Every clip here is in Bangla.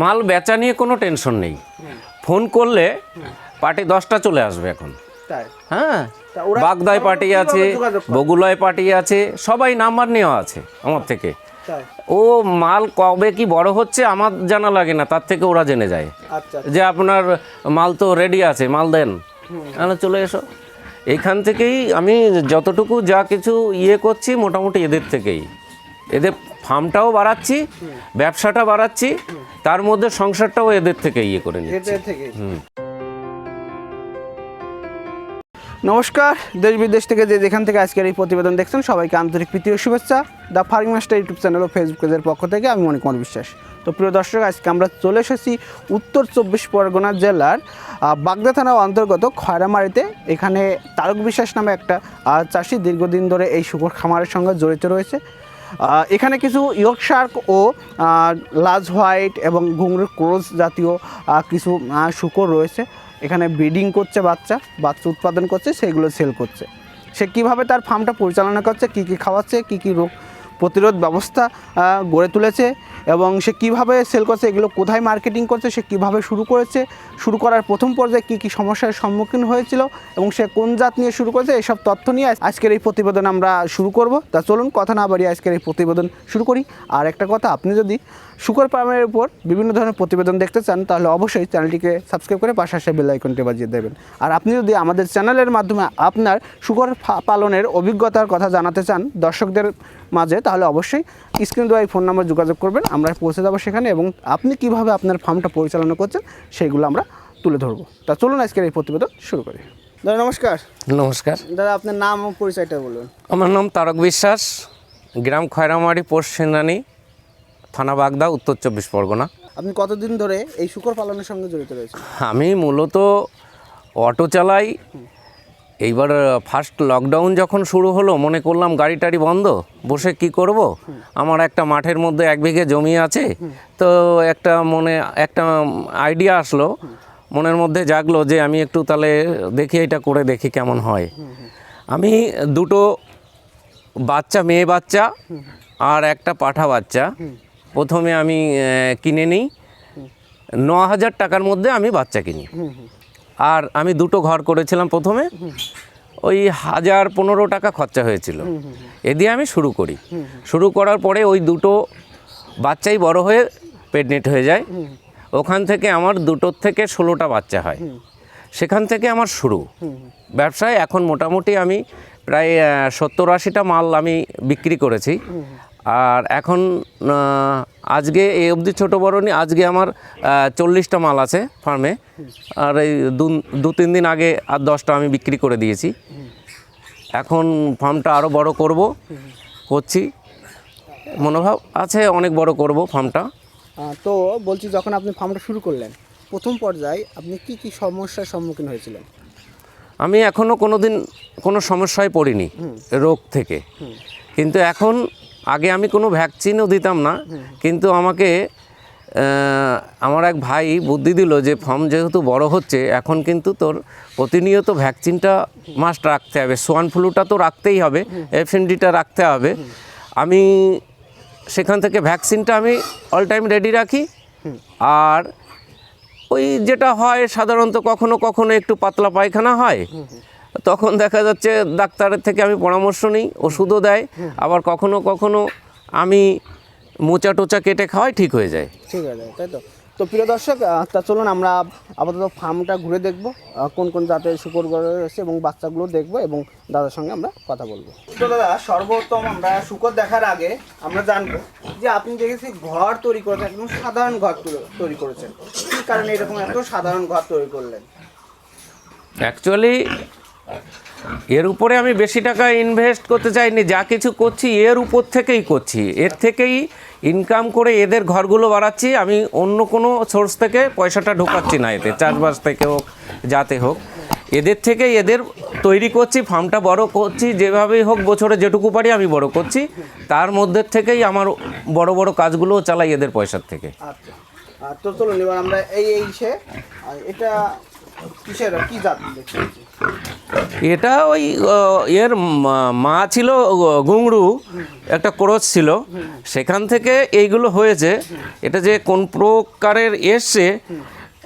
মাল বেচা নিয়ে কোনো টেনশন নেই। ফোন করলে পার্টি দশটা চলে আসবে এখন। হ্যাঁ? বাগদায় পার্টি আছে বগুলায় পার্টি আছে সবাই নাম্বার নেওয়া আছে আমার থেকে। ও মাল কবে কি বড় হচ্ছে আমার জানা লাগে না তার থেকে ওরা জেনে যায়। আচ্ছা যে আপনার মাল তো রেডি আছে মাল দেন। চলে এসো। এখান থেকেই আমি যতটুকু যা কিছু ইয়ে করছি মোটামুটি এদের থেকেই। এদের ফার্মটাও বাড়াচ্ছি ব্যবসাটা বাড়াচ্ছি তার মধ্যে সংসারটাও এদের থেকে ইয়ে করে নিচ্ছি। নমস্কার দেশ বিদেশ থেকে যে যেখান থেকে আজকের এই প্রতিবেদন দেখছেন সবাইকে আন্তরিক প্রীতি ও শুভেচ্ছা। The farming master YouTube channel O Facebook পেজের পক্ষ থেকে আমি মনে কুমার বিশ্বাস। তো প্রিয় দর্শক আজকে আমরা চলে এসেছি উত্তর চব্বিশ পরগনা জেলার বাগদা থানা অন্তর্গত খয়রামারিতে এখানে তারক বিশ্বাস নামে একটা চাষি দীর্ঘদিন ধরে এই শুকর খামারের সঙ্গে জড়িত রয়েছে। এখানে কিছু ইয়র্ক শার্ক ও লাজ হোয়াইট এবং ঘুঙুর ক্রোজ জাতীয় কিছু শুকর রয়েছে। এখানে ব্রিডিং করছে বাচ্চা বাচ্চা উৎপাদন করছে, সেগুলো সেল করছে। সে কীভাবে তার ফার্মটা পরিচালনা করছে, কী কী খাওয়াচ্ছে, কী কী রোগ প্রতিরোধ ব্যবস্থা গড়ে তুলেছে এবং সে কীভাবে সেল করছে, এগুলো কোথায় মার্কেটিং করছে, সে কীভাবে শুরু করেছে, শুরু করার প্রথম পর্যায়ে কী কী সমস্যার সম্মুখীন হয়েছিল এবং সে কোন জাত নিয়ে শুরু করেছে এইসব তথ্য নিয়ে আজ- আজকের এই প্রতিবেদন আমরা শুরু করব। তা চলুন, কথা না বাড়িয়ে আজকের এই প্রতিবেদন শুরু করি। আর একটা কথা, আপনি যদি শুকর ফার্মের উপর বিভিন্ন ধরনের প্রতিবেদন দেখতে চান, তাহলে অবশ্যই চ্যানেলটিকে সাবস্ক্রাইব করে পাশে আসে বেল আইকনটি বাজিয়ে দেবেন। আর আপনি যদি আমাদের চ্যানেলের মাধ্যমে আপনার শুকর পালনের অভিজ্ঞতার কথা জানাতে চান দর্শকদের মাঝে, তাহলে অবশ্যই স্ক্রিন দেওয়া এই ফোন নাম্বার যোগাযোগ করবেন। আমরা পৌঁছে যাব সেখানে এবং আপনি কীভাবে আপনার ফার্মটা পরিচালনা করছেন সেইগুলো আমরা তুলে ধরবো। তা চলুন আজকের এই প্রতিবেদন শুরু করি। দাদা নমস্কার। নমস্কার। দাদা আপনার নাম ও পরিচয়টা বলুন। আমার নাম তারক বিশ্বাস গ্রাম খয়রামারি পোস্ট সেনানি থানা বাগদা উত্তর চব্বিশ পরগনা। আপনি কতদিন ধরে এই শুকর পালনের সঙ্গে জড়িত রয়েছেন? আমি মূলত অটো চালাই এইবার ফার্স্ট লকডাউন যখন শুরু হলো, মনে করলাম গাড়ি টাড়ি বন্ধ, বসে কি করব? আমার একটা মাঠের মধ্যে এক বিঘে জমি আছে, তো একটা মনে, একটা আইডিয়া আসলো, মনের মধ্যে জাগলো যে আমি একটু তাহলে দেখি, এটা করে দেখি কেমন হয়। আমি দুটো বাচ্চা, মেয়ে বাচ্চা আর একটা পাঠা বাচ্চা, প্রথমে আমি কিনে নিই। ন হাজার টাকার মধ্যে আমি বাচ্চা কিনি। আর আমি দুটো ঘর করেছিলাম প্রথমে। ওই হাজার পনেরো টাকা খরচা হয়েছিল। এ দিয়ে আমি শুরু করি। শুরু করার পরে ওই দুটো বাচ্চাই বড় হয়ে প্রেগনেন্ট হয়ে যায়। ওখান থেকে আমার দুটোর থেকে ষোলোটা বাচ্চা হয়। সেখান থেকে আমার শুরু। ব্যবসায় এখন মোটামুটি আমি প্রায় সত্তর আশিটা মাল আমি বিক্রি করেছি। আর এখন আজকে এই অবধি ছোটো বড় নি আজকে আমার চল্লিশটা মাল আছে ফার্মে আর এই দু- দু তিন দিন আগে আর দশটা আমি বিক্রি করে দিয়েছি। এখন ফার্মটা আরও বড় করব করছি। মনোভাব আছে অনেক বড় করব ফার্মটা তো বলছি যখন আপনি ফার্মটা শুরু করলেন প্রথম পর্যায়ে আপনি কি কি সমস্যার সম্মুখীন হয়েছিলেন? আমি এখনও কোনো দিন কোনো সমস্যায় পড়িনি রোগ থেকে। কিন্তু এখন আগে আমি কোনো ভ্যাকসিনও দিতাম না, কিন্তু আমাকে আমার এক ভাই বুদ্ধি দিল যে ফর্ম যেহেতু বড় হচ্ছে, এখন কিন্তু তোর প্রতিনিয়ত ভ্যাকসিনটা মাস্ট রাখতে হবে। সোয়ান ফ্লুটা তো রাখতেই হবে, এফএনডিটা রাখতে হবে। আমি সেখান থেকে ভ্যাকসিনটা আমি অল টাইম রেডি রাখি। আর ওই যেটা হয়, সাধারণত কখনো কখনো একটু পাতলা পায়খানা হয়। তখন দেখা যাচ্ছে ডাক্তারের থেকে আমি পরামর্শ নিই ওষুধও দেয়। আবার কখনো কখনো আমি মোচা টোচা কেটে খাওয়াই ঠিক হয়ে যায়। ঠিক আছে তাই তো? তো প্রিয় দর্শক তা চলুন আমরা আপাতত ফার্মটা ঘুরে দেখব কোন কোন জাতের শুকর রয়েছে এবং বাচ্চাগুলো দেখব এবং দাদার সঙ্গে আমরা কথা বলব। তো দাদা সর্বোত্তম আমরা শুকর দেখার আগে আমরা জানব যে আপনি দেখেছি ঘর তৈরি করেছেন একদম সাধারণ ঘর তৈরি করেছেন কি কারণে এরকম এত সাধারণ ঘর তৈরি করলেন? অ্যাকচুয়ালি এর উপরে আমি বেশি টাকা ইনভেস্ট করতে চাইনি, যা কিছু করছি এর উপর থেকেই করছি। এর থেকেই ইনকাম করে এদের ঘরগুলো বাড়াচ্ছি, আমি অন্য কোনো সোর্স থেকে পয়সাটা ঢোকাচ্ছি না এতে, চাষবাস থেকে হোক, যাতে হোক। এদের থেকে এদের তৈরি করছি ফার্মটা বড় করছি, যেভাবেই হোক বছরে যেটুকু পারি আমি বড় করছি। তার মধ্যে থেকেই আমার বড় বড় কাজগুলো চালাই এদের পয়সার থেকে। আচ্ছা। তো চলুন, এবার আমরা এই এই এটা কিসের কি জাত? এটা ওই এর মা- ছিল গুংড়ু একটা ক্রোচ ছিল। সেখান থেকে এইগুলো হয়েছে। এটা যে কোন প্রকারের এসছে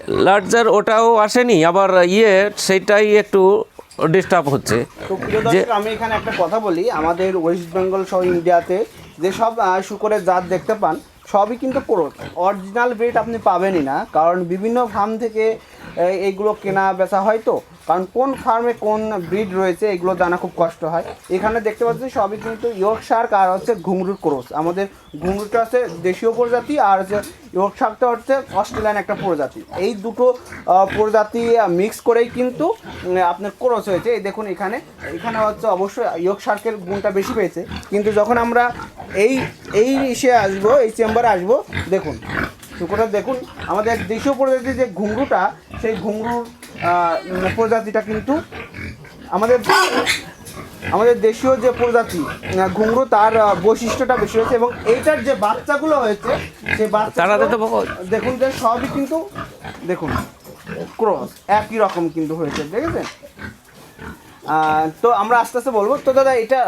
লার্জার ওটাও আসেনি। আবার ইয়ে সেটাই একটু ডিস্টার্ব হচ্ছে। তো আমি এখানে একটা কথা বলি। আমাদের ওয়েস্ট বেঙ্গল সহ ইন্ডিয়াতে যেসব শুকরের জাত দেখতে পান সবই কিন্তু ক্রোচ। অরিজিনাল ব্রিড আপনি পাবেনই না। কারণ বিভিন্ন ফার্ম থেকে এইগুলো কেনা বেচা হয় তো? কারণ কোন ফার্মে কোন ব্রিড রয়েছে, এগুলো জানা খুব কষ্ট হয়। এখানে দেখতে পাচ্ছি সবই কিন্তু ইয়র্ক শার্ক আর হচ্ছে ঘুঙরুর ক্রোচ আমাদের ঘুঙরুটা হচ্ছে দেশীয় প্রজাতি আর হচ্ছে ইয়র্ক শার্কটা হচ্ছে অস্ট্রেলিয়ান একটা প্রজাতি। এই দুটো প্রজাতি মিক্স করেই কিন্তু আপনার ক্রোচ হয়েছে। এই দেখুন এখানে এখানে হচ্ছে অবশ্যই ইয়র্ক শার্কের গুণটা বেশি পেয়েছে। কিন্তু যখন আমরা এই এই ইসে আসব, এই চেম্বারে আসব, দেখুন শুকুরটা দেখুন, আমাদের দেশীয় প্রজাতির যে ঘুঙরুটা সেই ঘুঙরুর প্রজাতিটা কিন্তু আমাদের আমাদের দেশীয় যে প্রজাতি ঘুঙরু তার বৈশিষ্ট্যটা বেশি হয়েছে এবং এইটার যে বাচ্চাগুলো হয়েছে সেই বাচ্চা দেখুন যে সবই কিন্তু দেখুন ক্রস একই রকম কিন্তু হয়েছে দেখেছেন? তো আমরা আস্তে আস্তে বলব। তো দাদা এটা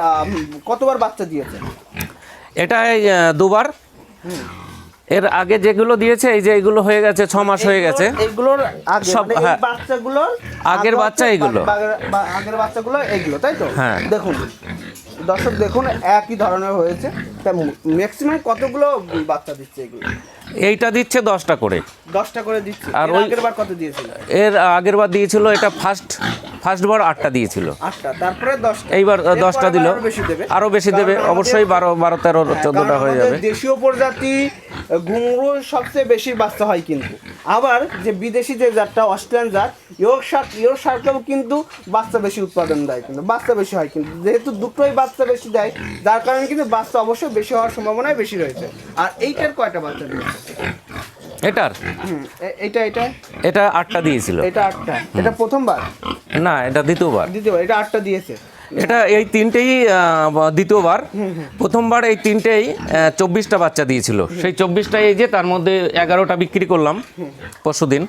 কতবার বাচ্চা দিয়েছে? এটা দুবার। এর আগে যেগুলো দিয়েছে এই যে এগুলো হয়ে গেছে ছ মাস হয়ে গেছে এগুলোর- সব, মানে হ্যাঁ। বাচ্চাগুলোর আগের বাচ্চা এগুলো। আগের বাচ্চাগুলো এগুলো তাই তো হ্যাঁ। দেখুন দর্শক দেখুন একই ধরনের হয়েছে তা ম্যাক্সিমাম কতগুলো বাচ্চা দিচ্ছে এগুলো এইটা দিচ্ছে দশটা করে। দশটা করে দিচ্ছে। আর ওই- আগের বার কত দিয়েছিল? এর আগের বার দিয়েছিল এটা ফার্স্ট ফার্স্ট বার আটটা দিয়েছিল। আটটা তারপরে দশটা। এইবার দশটা দিল। বেশি দেবে। আরও বেশি দেবে অবশ্যই বারো বারো তেরো হ্যাঁ, চোদ্দোটা হয়ে যাবে। দেশীয় প্রজাতি ঘুঙরু সবচেয়ে বেশি বাচ্চা হয় কিন্তু। আবার যে বিদেশি যে জাতটা অস্ট্রেলিয়ান জাত ইয়োর শার্ক ইয়োর কিন্তু বাচ্চা বেশি উৎপাদন দেয় কিন্তু বাচ্চা বেশি হয় কিন্তু। যেহেতু দুটোই বাচ্চা বেশি দেয় যার কারণে কিন্তু বাচ্চা অবশ্যই বেশি হওয়ার সম্ভাবনাই বেশি রয়েছে। আর এইটার কয়টা বাচ্চা দিয়েছে? এটার? হুম এ- এইটা এটা? এটা আটটা দিয়েছিল। এটা আটটা। এটা প্রথমবার? না এটা দ্বিতীয়বার। দ্বিতীয়বার এটা আটটা দিয়েছে। এটা এই তিনটেই দ্বিতীয়বার। প্রথমবার এই তিনটেই চব্বিশটা বাচ্চা দিয়েছিল। সেই চব্বিশটা এই যে তার মধ্যে এগারোটা বিক্রি করলাম পরশুদিন।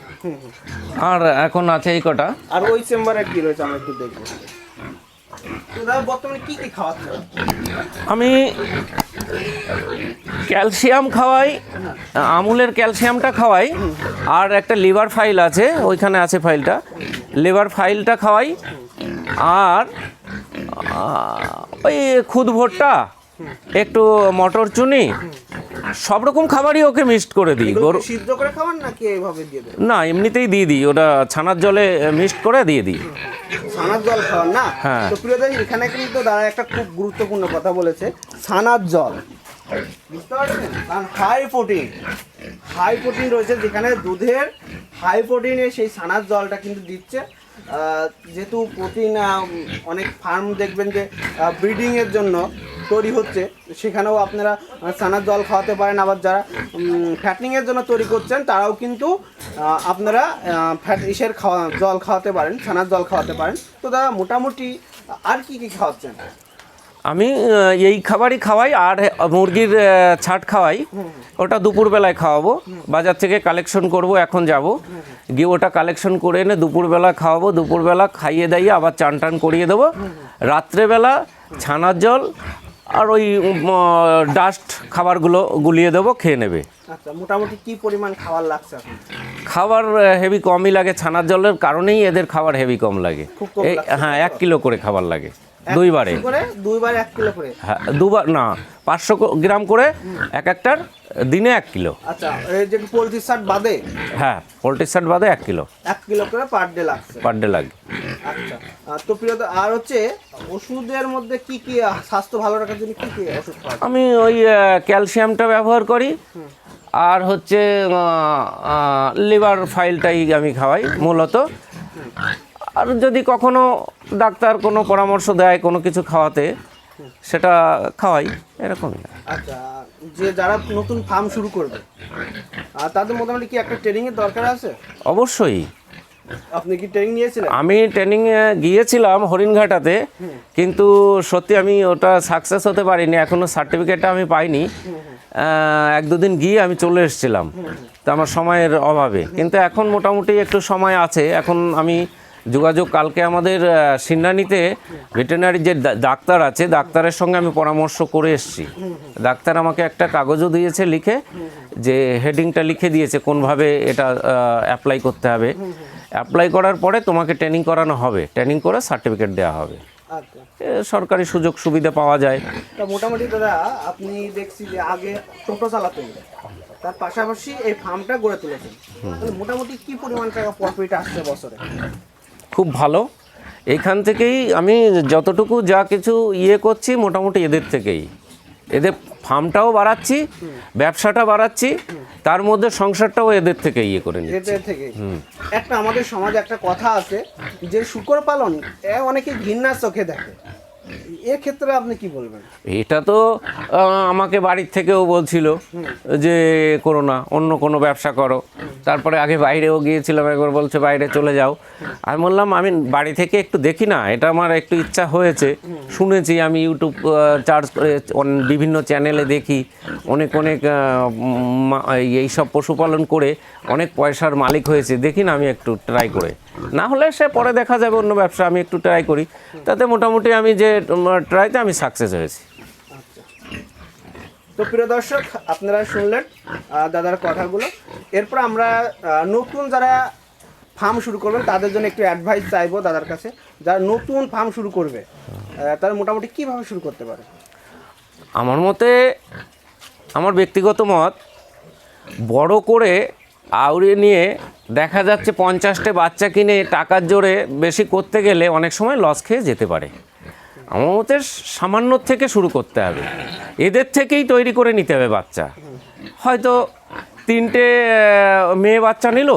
আর এখন আছে এই কটা। আর ওই চেম্বারে কি রয়েছে আমরা একটু দেখব। বর্তমানে কি কি খাওয়াচ্ছে আমি ক্যালসিয়াম খাওয়াই আমুলের ক্যালসিয়ামটা খাওয়াই আর একটা লিভার ফাইল আছে ওইখানে আছে ফাইলটা। লিভার ফাইলটা খাওয়াই আর ওই খুদ ভোটটা একটু মটর চুনি সব রকম খাবারই ওকে মিক্সড করে দিই। গরু সিদ্ধ করে খাওয়ান নাকি এইভাবে দিয়ে না এমনিতেই দিয়ে দিই ওটা ছানার জলে মিক্সড করে দিয়ে দিই। ছানার জল খাওয়ার না? হ্যাঁ। তো প্রিয় এখানে কিন্তু দাদা একটা খুব গুরুত্বপূর্ণ কথা বলেছে ছানার জল। বুঝতে পারছেন? কারণ হাই প্রোটিন হাই প্রোটিন রয়েছে যেখানে দুধের হাই প্রোটিনে সেই সানার জলটা কিন্তু দিচ্ছে। যেহেতু প্রোটিন অনেক ফার্ম দেখবেন যে ব্রিডিংয়ের জন্য তৈরি হচ্ছে, সেখানেও আপনারা সানার জল খাওয়াতে পারেন। আবার যারা ফ্যাটিংয়ের জন্য তৈরি করছেন, তারাও কিন্তু আপনারা ফ্যাট ইসের খাওয়া, জল খাওয়াতে পারেন, ছানার জল খাওয়াতে পারেন। তো দাদা, মোটামুটি, আর কি কি খাওয়াচ্ছেন? আমি এই খাবারই খাওয়াই আর মুরগির ছাট খাওয়াই। ওটা দুপুরবেলায় খাওয়াবো। বাজার থেকে কালেকশন করব এখন যাব। গিয়ে ওটা কালেকশন করে এনে দুপুরবেলা খাওয়াবো। দুপুরবেলা খাইয়ে দাইয়ে আবার চান টান করিয়ে দেবো। রাত্রেবেলা ছানার জল আর ওই ডাস্ট খাবারগুলো গুলিয়ে দেবো খেয়ে নেবে। আচ্ছা মোটামুটি কি পরিমাণ খাবার লাগছে খাবার হেভি কমই লাগে ছানার জলের কারণেই এদের খাবার হেভি কম লাগে। হ্যাঁ এক কিলো করে খাবার লাগে। দুইবারে। দুইবার এক কিলো করে। হ্যাঁ দুবার না পাঁচশো গ্রাম করে এক একটার দিনে এক কিলো। আচ্ছা এই যে পোলট্রি শার্ট বাদে? হ্যাঁ পোলট্রি সেট বাদে এক কিলো। এক কিলো করে পার ডে লাগছে। পার ডে লাগে। আচ্ছা তো প্রিয় আর হচ্ছে ওষুধের মধ্যে কি কি স্বাস্থ্য ভালো রাখার জন্য কি কি ওষুধ আমি ওই ক্যালসিয়ামটা ব্যবহার করি। আর হচ্ছে লিভার ফাইলটাই আমি খাওয়াই মূলত। আর যদি কখনো ডাক্তার কোনো পরামর্শ দেয় কোনো কিছু খাওয়াতে সেটা খাওয়াই এরকমই। আচ্ছা যে যারা নতুন ফার্ম শুরু করবে আর তাদের মোটামুটি কি একটা ট্রেনিং এর দরকার আছে? অবশ্যই। আপনি কি ট্রেনিং নিয়েছিলেন? আমি ট্রেনিংয়ে গিয়েছিলাম হরিণঘাটাতে কিন্তু সত্যি আমি ওটা সাকসেস হতে পারিনি এখনও সার্টিফিকেটটা আমি পাইনি। এক দুদিন গিয়ে আমি চলে এসেছিলাম। তো আমার সময়ের অভাবে। কিন্তু এখন মোটামুটি একটু সময় আছে এখন আমি যোগাযোগ কালকে আমাদের সিন্নানিতে ভেটেরিনারি যে ডাক্তার আছে ডাক্তারের সঙ্গে আমি পরামর্শ করে এসেছি। ডাক্তার আমাকে একটা কাগজও দিয়েছে লিখে যে হেডিংটা লিখে দিয়েছে কোনভাবে এটা অ্যাপ্লাই করতে হবে। অ্যাপ্লাই করার পরে তোমাকে ট্রেনিং করানো হবে। ট্রেনিং করে সার্টিফিকেট দেওয়া হবে। আচ্ছা। সরকারি সুযোগ সুবিধা পাওয়া যায়। মোটামুটি দাদা আপনি দেখছি যে আগে টোটো চালাতেন তার পাশাপাশি এই ফার্মটা গড়ে তুলেছেন। মোটামুটি কি পরিমাণ টাকা প্রফিট আসছে বছরে? খুব ভালো। এখান থেকেই আমি যতটুকু যা কিছু ইয়ে করছি মোটামুটি এদের থেকেই। এদের ফার্মটাও বাড়াচ্ছি ব্যবসাটা বাড়াচ্ছি তার মধ্যে সংসারটাও এদের থেকে ইয়ে করে নিচ্ছে। এদের থেকে একটা আমাদের সমাজে একটা কথা আছে যে শুকর পালন এ অনেকে ঘৃণার চোখে দেখে। এক্ষেত্রে আপনি কি বলবেন? এটা তো আমাকে বাড়ির থেকেও বলছিল যে, করো না, অন্য কোনো ব্যবসা করো। তারপরে আগে বাইরেও গিয়েছিলাম, একবার বলছে, বাইরে চলে যাও। আমি বললাম, আমি বাড়ি থেকে একটু দেখি না, এটা আমার একটু ইচ্ছা হয়েছে। শুনেছি আমি ইউটিউব চার্জ করে বিভিন্ন চ্যানেলে দেখি। অনেক অনেক এই সব পশুপালন করে অনেক পয়সার মালিক হয়েছে। দেখি না আমি একটু ট্রাই করে। না হলে সে পরে দেখা যাবে অন্য ব্যবসা আমি একটু ট্রাই করি। তাতে মোটামুটি আমি যে ট্রাইতে আমি সাকসেস হয়েছি। তো প্রিয় দর্শক আপনারা শুনলেন দাদার কথাগুলো। এরপর আমরা নতুন যারা ফার্ম শুরু করবেন তাদের জন্য একটু অ্যাডভাইস চাইব দাদার কাছে। যারা নতুন ফার্ম শুরু করবে তারা মোটামুটি কীভাবে শুরু করতে পারে? আমার মতে আমার ব্যক্তিগত মত বড় করে আউড়ে নিয়ে দেখা যাচ্ছে পঞ্চাশটা বাচ্চা কিনে টাকার জোরে বেশি করতে গেলে অনেক সময় লস খেয়ে যেতে পারে। মতে সামান্য থেকে শুরু করতে হবে। এদের থেকেই তৈরি করে নিতে হবে বাচ্চা। হয়তো তিনটে মেয়ে বাচ্চা নিল,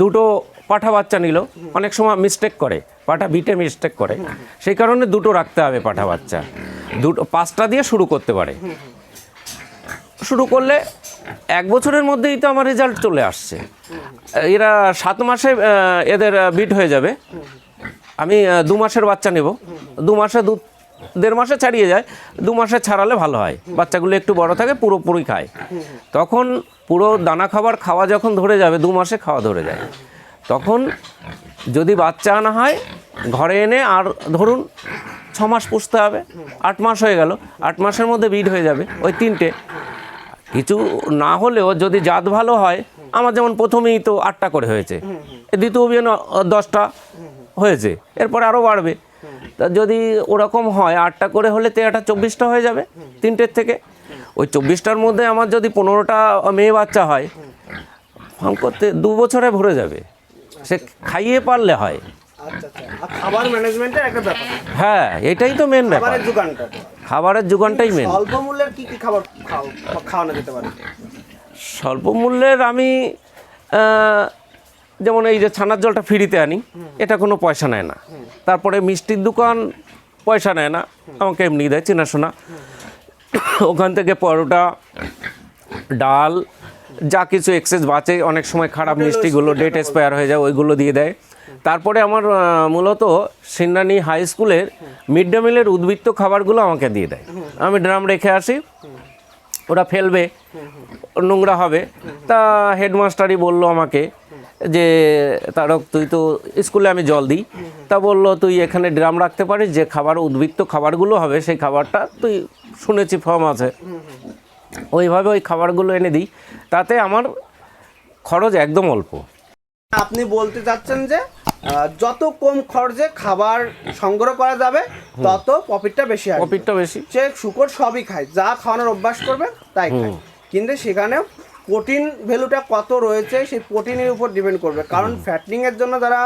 দুটো পাঠা বাচ্চা নিল, অনেক সময় মিস্টেক করে, পাঠা বিটে মিস্টেক করে। সেই কারণে দুটো রাখতে হবে পাঠা বাচ্চা। দুটো, পাঁচটা দিয়ে শুরু করতে পারে। শুরু করলে এক বছরের মধ্যেই তো আমার রেজাল্ট চলে আসছে। এরা সাত মাসে এদের বিট হয়ে যাবে। আমি দু মাসের বাচ্চা নেব। দু মাসে দু, দেড় মাসে ছাড়িয়ে যায়। দু মাসে ছাড়ালে ভালো হয়। বাচ্চাগুলো একটু বড় থাকে, পুরোপুরি খায়। তখন পুরো দানা খাবার খাওয়া যখন ধরে যাবে, দু মাসে খাওয়া ধরে যায়। তখন যদি বাচ্চা আনা হয়, ঘরে এনে আর ধরুন ছ মাস পুষতে হবে, আট মাস হয়ে গেল। আট মাসের মধ্যে বিড হয়ে যাবে ওই তিনটে। কিছু না হলেও যদি জাত ভালো হয় আমার যেমন প্রথমেই তো আটটা করে হয়েছে। দ্বিতীয় বিয়ে দশটা হয়েছে। এরপরে আরও বাড়বে। তা যদি ওরকম হয় আটটা করে হলে তেরোটা চব্বিশটা হয়ে যাবে তিনটের থেকে। ওই চব্বিশটার মধ্যে আমার যদি পনেরোটা মেয়ে বাচ্চা হয় ফার্ম করতে দু বছরে ভরে যাবে। সে খাইয়ে পারলে হয়। খাবার ম্যানেজমেন্টের একটা ব্যাপার। হ্যাঁ এটাই তো মেন ব্যাপার। খাবারের যোগানটা খাবারের যোগানটাই মেন অল্প মূল্যের কি কি খাবার খাওয়ানো যেতে পারে? স্বল্প মূল্যের আমি যেমন এই যে ছানার জলটা ফ্রিতে আনি এটা কোনো পয়সা নেয় না। তারপরে মিষ্টির দোকান পয়সা নেয় না। আমাকে এমনি দেয় চেনাশোনা ওখান থেকে পরোটা ডাল যা কিছু এক্সেস বাঁচে অনেক সময় খারাপ মিষ্টিগুলো ডেট এক্সপায়ার হয়ে যায় ওইগুলো দিয়ে দেয়। তারপরে আমার মূলত সিন্নানি হাই স্কুলের মিড ডে মিলের উদ্বৃত্ত খাবারগুলো আমাকে দিয়ে দেয়। আমি ড্রাম রেখে আসি, ওরা ফেলবে, নোংরা হবে। তা হেডমাস্টারই বলল আমাকে যে, তারক, তুই তো স্কুলে আমি জল দিই। তা বলল, তুই এখানে ড্রাম রাখতে পারিস, যে খাবার, উদ্বৃত্ত খাবারগুলো হবে, সেই খাবারটা তুই শুনেছি ফর্ম আছে। ওইভাবে ওই খাবারগুলো এনে দিই। তাতে আমার খরচ একদম অল্প। আপনি বলতে চাচ্ছেন যে যত কম খরচে খাবার সংগ্রহ করা যাবে তত প্রফিটটা বেশি আসবে। প্রফিটটা বেশি। সে শুকর সবই খায় যা খাওয়ানোর অভ্যাস করবে তাই খায়। কিন্তু সেখানে প্রোটিন ভ্যালুটা কত রয়েছে সেই প্রোটিনের উপর ডিপেন্ড করবে। কারণ ফ্যাটনিং এর জন্য যারা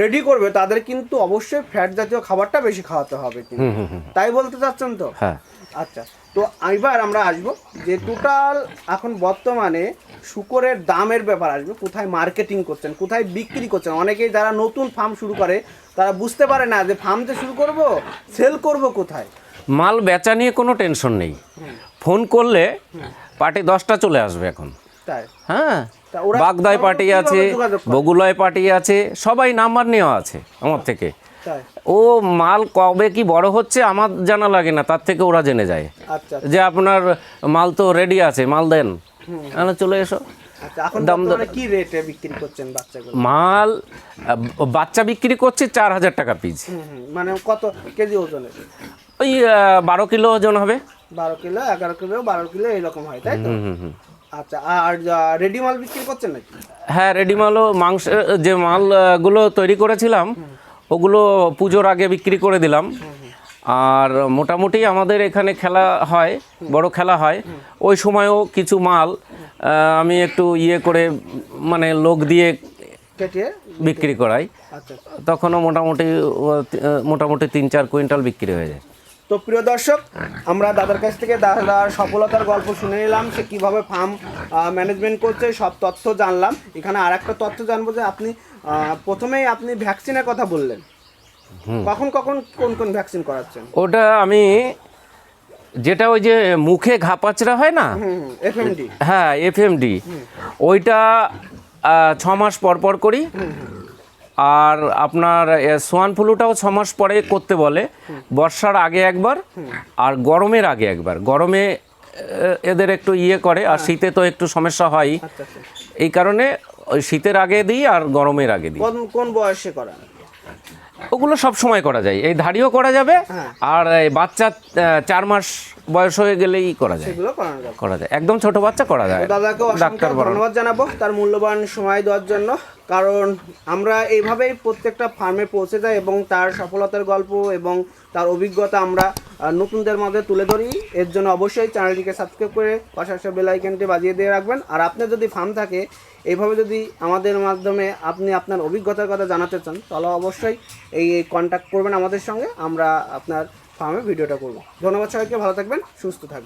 রেডি করবে তাদের কিন্তু অবশ্যই ফ্যাট জাতীয় খাবারটা বেশি খাওয়াতে হবে কিন্তু। তাই বলতে চাচ্ছেন তো? হ্যাঁ। আচ্ছা তো এবার আমরা আসব যে টোটাল এখন বর্তমানে শুকরের দামের ব্যাপার আসবে কোথায় মার্কেটিং করছেন কোথায় বিক্রি করছেন। অনেকেই যারা নতুন ফার্ম শুরু করে তারা বুঝতে পারে না যে ফার্ম যে শুরু করব সেল করব কোথায়। মাল বেচা নিয়ে কোনো টেনশন নেই। ফোন করলে পার্টি দশটা চলে আসবে এখন। তাই। হ্যাঁ? বাগদায় পার্টি আছে বগুলায় পার্টি আছে সবাই নাম্বার নেওয়া আছে আমার থেকে। ও মাল কবে কি বড় হচ্ছে আমার জানা লাগে না তার থেকে ওরা জেনে যায়। আচ্ছা। যে আপনার মাল তো রেডি আছে মাল দেন। তাহলে চলে এসো। আচ্ছা এখন দাম কি রেটে বিক্রি করছেন বাচ্চাগুলো? মাল বাচ্চা বিক্রি করছি চার হাজার টাকা পিস মানে কত কেজি ওজনের? ওই বারো কিলো ওজন হবে। বারো কিলো এগারো কিলো বারো কিলো এরকম হয় তাই তো? আচ্ছা আর রেডি মাল বিক্রি করছেন নাকি? হ্যাঁ রেডি মালও মাংস যে মালগুলো তৈরি করেছিলাম ওগুলো পুজোর আগে বিক্রি করে দিলাম। আর মোটামুটি আমাদের এখানে খেলা হয় বড় খেলা হয়। ওই সময়ও কিছু মাল আমি একটু ইয়ে করে মানে লোক দিয়ে কেটে বিক্রি করাই। আচ্ছা। তখনও মোটামুটি মোটামুটি তিন চার কুইন্টাল বিক্রি হয়ে যায়। তো প্রিয় দর্শক আমরা দাদার কাছ থেকে দাদার সফলতার গল্প শুনে নিলাম সে কীভাবে ফার্ম ম্যানেজমেন্ট করছে সব তথ্য জানলাম। এখানে আর একটা তথ্য জানব যে আপনি প্রথমেই আপনি ভ্যাকসিনের কথা বললেন। কখন কখন কোন কোন ভ্যাকসিন করাচ্ছেন? ওটা আমি যেটা ওই যে মুখে ঘাপাচড়া হয় না? এফএমডি হ্যাঁ এফএমডি ওইটা ছ মাস পর পর করি। আর আপনার সোয়ান ফ্লুটাও ছ মাস পরে করতে বলে। বর্ষার আগে একবার। আর গরমের আগে একবার। গরমে এদের একটু ইয়ে করে আর শীতে তো একটু সমস্যা হয়। আচ্ছা আচ্ছা। এই কারণে ওই শীতের আগে দিই আর গরমের আগে দিই। কোন বয়সে করান? ওগুলো সব সময় করা যায়। এই ধাড়িও করা যাবে হ্যাঁ। আর এই বাচ্চা চার মাস বয়স হয়ে গেলেই করা যায়। করা যায়। একদম ছোট বাচ্চা করা যায়। দাদাকে ডাক্তার ধন্যবাদ জানাব তার মূল্যবান সময় দেওয়ার জন্য। কারণ আমরা এইভাবেই প্রত্যেকটা ফার্মে পৌঁছে যাই এবং তার সফলতার গল্প এবং তার অভিজ্ঞতা আমরা নতুনদের মাঝে তুলে ধরি। এর জন্য অবশ্যই চ্যানেলটিকে সাবস্ক্রাইব করে পাশাপাশি বেল আইকনটি বাজিয়ে দিয়ে রাখবেন। আর আপনার যদি ফার্ম থাকে এইভাবে যদি আমাদের মাধ্যমে আপনি আপনার অভিজ্ঞতার কথা জানাতে চান, তাহলে অবশ্যই এই কন্ট্যাক্ট করবেন আমাদের সঙ্গে, আমরা আপনার ফার্মে ভিডিওটা করব। ধন্যবাদ সবাইকে, ভালো থাকবেন, সুস্থ থাকবেন।